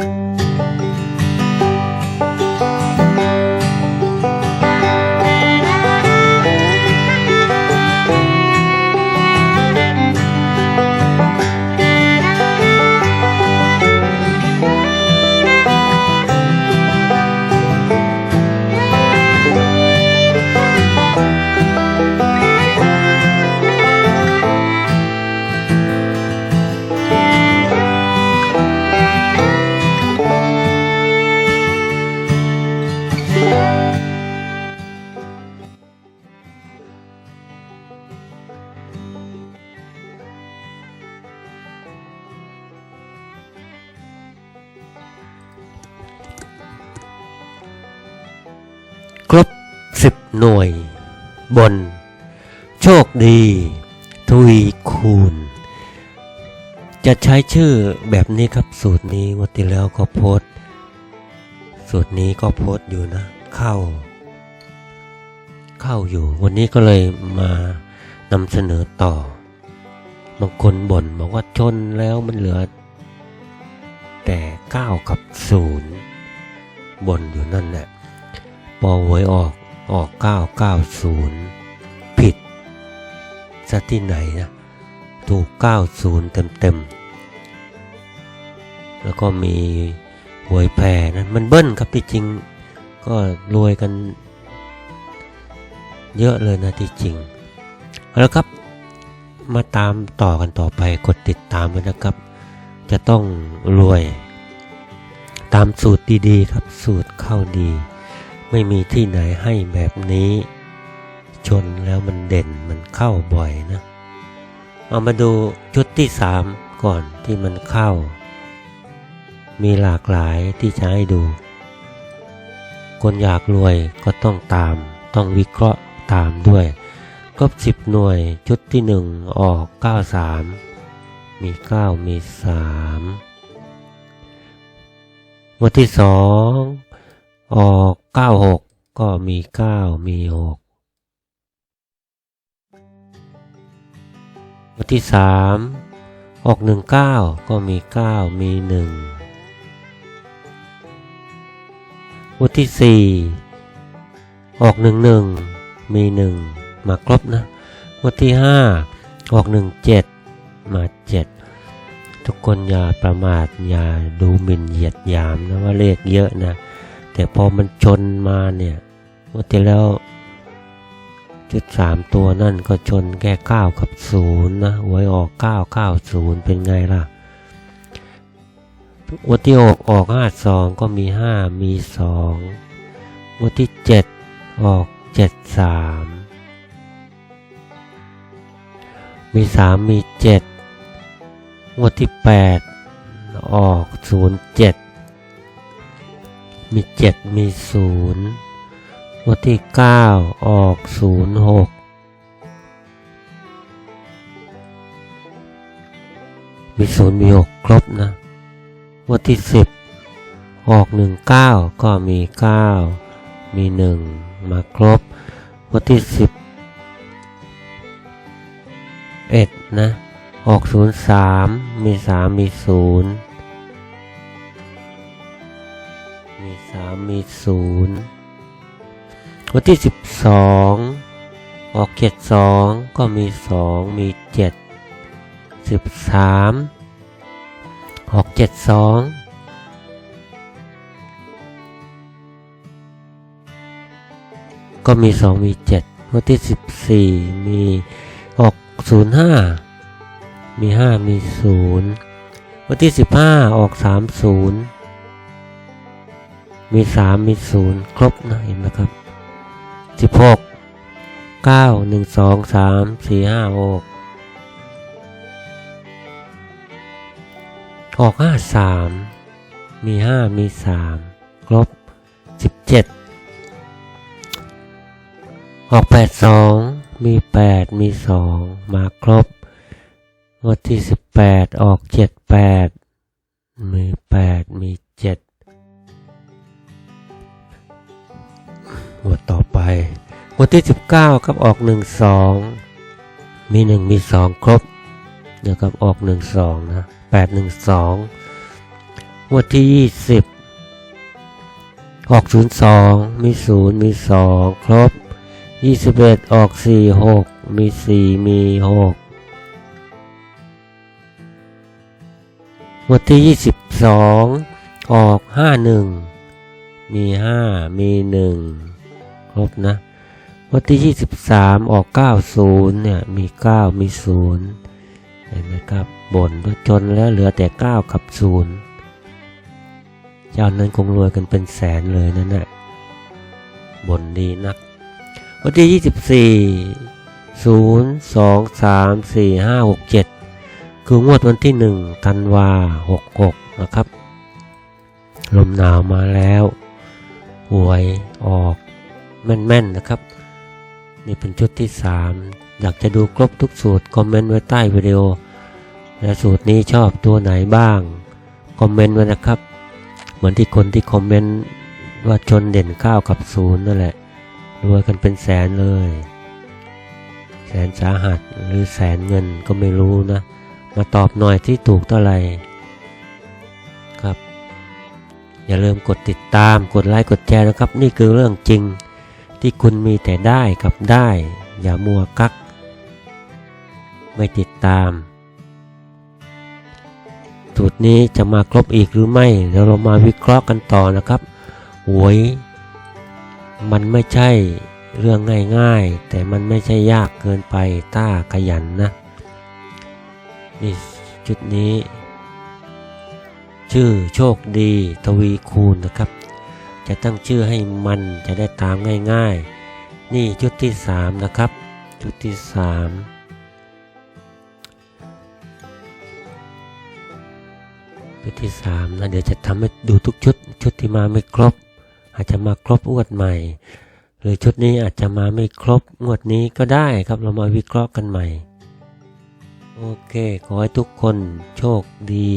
คร หน่วย บน โชคดี ทวีคูณ จะใช้ชื่อแบบนี้ครับสูตรนี้วันที่แล้วก็โพสสูตรนี้ก็โพสอยู่นะ เข้า เข้าอยู่ วันนี้ก็เลยมานำเสนอต่อบางคนบ่นบอกว่าชนแล้วมันเหลือ แต่ 9 กับ 0บนอยู่นั่นแหละ พอหวยออก ออก 990 ผิดซะที่ไหนนะ ถูก 90เต็มเต็มๆ แล้วก็มีหวยแพรนะมันเบิ้ลครับที่จริง ก็รวยกัน เยอะเลยนะที่จริงเอาละครับมาตามต่อกันต่อไปกดติดตามไว้นะครับ จะต้องรวย ตามสูตรดีๆครับสูตรเข้าดี ไม่มีที่ไหนให้แบบนี้ ชนแล้วมันเด่นมันเข้าบ่อยนะ เอามาดูชุดที่สามก่อนที่มันเข้า มีหลากหลายที่จะให้ดู คนอยากรวยก็ต้องตาม ต้องวิเคราะห์ตามด้วยครบสิบหน่วยชุดที่หนึ่งออกเก้าสามมีเก้ามีสามวันที่สอง ออกเก้าหกก็มีเก้ามีหกวันที่สามออกหนึ่งเก้าก็มีเก้ามีหนึ่งวันที่สี่ออกหนึ่งหนึ่งมีหนึ่งมาครบนะวันที่ห้าออกหนึ่งเจ็ดมาเจ็ดทุกคนอย่าประมาทอย่าดูหมิ่นเหยียดหยามนะว่าเลขเยอะนะ แต่พอมันชนมาเนี่ยวันที่แล้วจุดสามตัวนั่นก็ชนแค่เก้ากับศูนย์นะหวยออกเก้าเก้าศูนย์เป็นไงล่ะวันที่ออกออกห้าสองก็มีห้ามีสองวันที่เจ็ดออกเจ็ดสามมีสามมีเจ็ดงวดที่แปดออกศูนย์เจ็ด มีเจ็ดมีศูนย์วันที่เก้าออกศูนย์หกมีศูนย์มีหกครบนะวันที่สิบออกหนึ่งเก้าก็มีเก้ามีหนึ่งมาครบวันที่สิบเอ็ดนะออกศูนย์สามมีสามมีศูนย์ สามมีศูนย์วันที่สิบสองออกเจ็ดสองก็มีสองมีเจ็ดสิบสามออกเจ็ดสองก็มีสองมีเจ็ดวันที่สิบสี่มีออกศูนย์ห้ามีห้ามีศูนย์วันที่สิบห้าออกสามศูนย์ มีสามมีศูนย์ครบนะเห็นไหมครับสิบหกเก้าหนึ่งสองสามสี่ห้าหกออกห้าสามมีห้ามีสามครบสิบเจ็ดออกแปดสองมีแปดมีสองมาครบงวดที่สิบแปดออกเจ็ดแปดมีแปดมีเจ็ด วดที่ 19ครับออก 1 2 มี 1 มี 2 ครบนะครับออก 1 2 นะ 8 1 2งวดที่ยี่สิบออกศูนย์สองมีศูนย์มีสองครบยี่ออกสี่หกมีสี่มีหกงวดที่ยี่สิบสองออกห้าหนึ่งมีห้ามีหนึ่งครบนะ วันที่ยี่สิบสามออกเก้าศูนย์เนี่ย มีเก้ามีศูนย์เห็นไหมครับบ่นว่าจนแล้วเหลือแต่เก้ากับศูนย์เจ้านั้นคงรวยกันเป็นแสนเลยนั่นแหละบ่นดีนัก วันที่ยี่สิบสี่ศูนย์สองสามสี่ห้าหกเจ็ดคืองวดวันที่หนึ่งธันวาหกหกนะครับ ลมหนาวมาแล้ว หวยออกแม่น ๆ นะครับ นี่เป็นชุดที่สามอยากจะดูครบทุกสูตร คอมเมนต์ไว้ใต้วิดีโอ และสูตรนี้ชอบตัวไหนบ้าง คอมเมนต์ไว้นะครับ เหมือนที่คนที่คอมเมนต์ว่าชนเด่นเก้าวกับศูนย์นั่นแหละรวยกันเป็นแสนเลย แสนสาหัสหรือแสนเงินก็ไม่รู้นะ มาตอบหน่อยที่ถูกเท่าไหร่ครับ อย่าลืมกดติดตามกดไลค์กดแชร์นะครับ นี่คือเรื่องจริง ที่คุณมีแต่ได้กับได้ อย่ามัวกัก ไม่ติดตาม สูตรนี้จะมาครบอีกหรือไม่เดี๋ยวเรามาวิเคราะห์กันต่อนะครับหวย มันไม่ใช่เรื่องง่ายๆ แต่มันไม่ใช่ยากเกินไปต้าขยันนะ นี่จุดนี้ ชื่อโชคดีทวีคูณนะครับ จะตั้งชื่อให้มันจะได้ตามง่ายๆ นี่ชุดที่สามนะครับ ชุดที่สามชุดที่สามนะเดี๋ยวจะทำให้ดูทุกชุด ชุดที่มาไม่ครบ อาจจะมาครบงวดใหม่ หรือชุดนี้อาจจะมาไม่ครบงวดนี้ก็ได้ครับเรามาวิเคราะห์กันใหม่ โอเค ขอให้ทุกคนโชคดี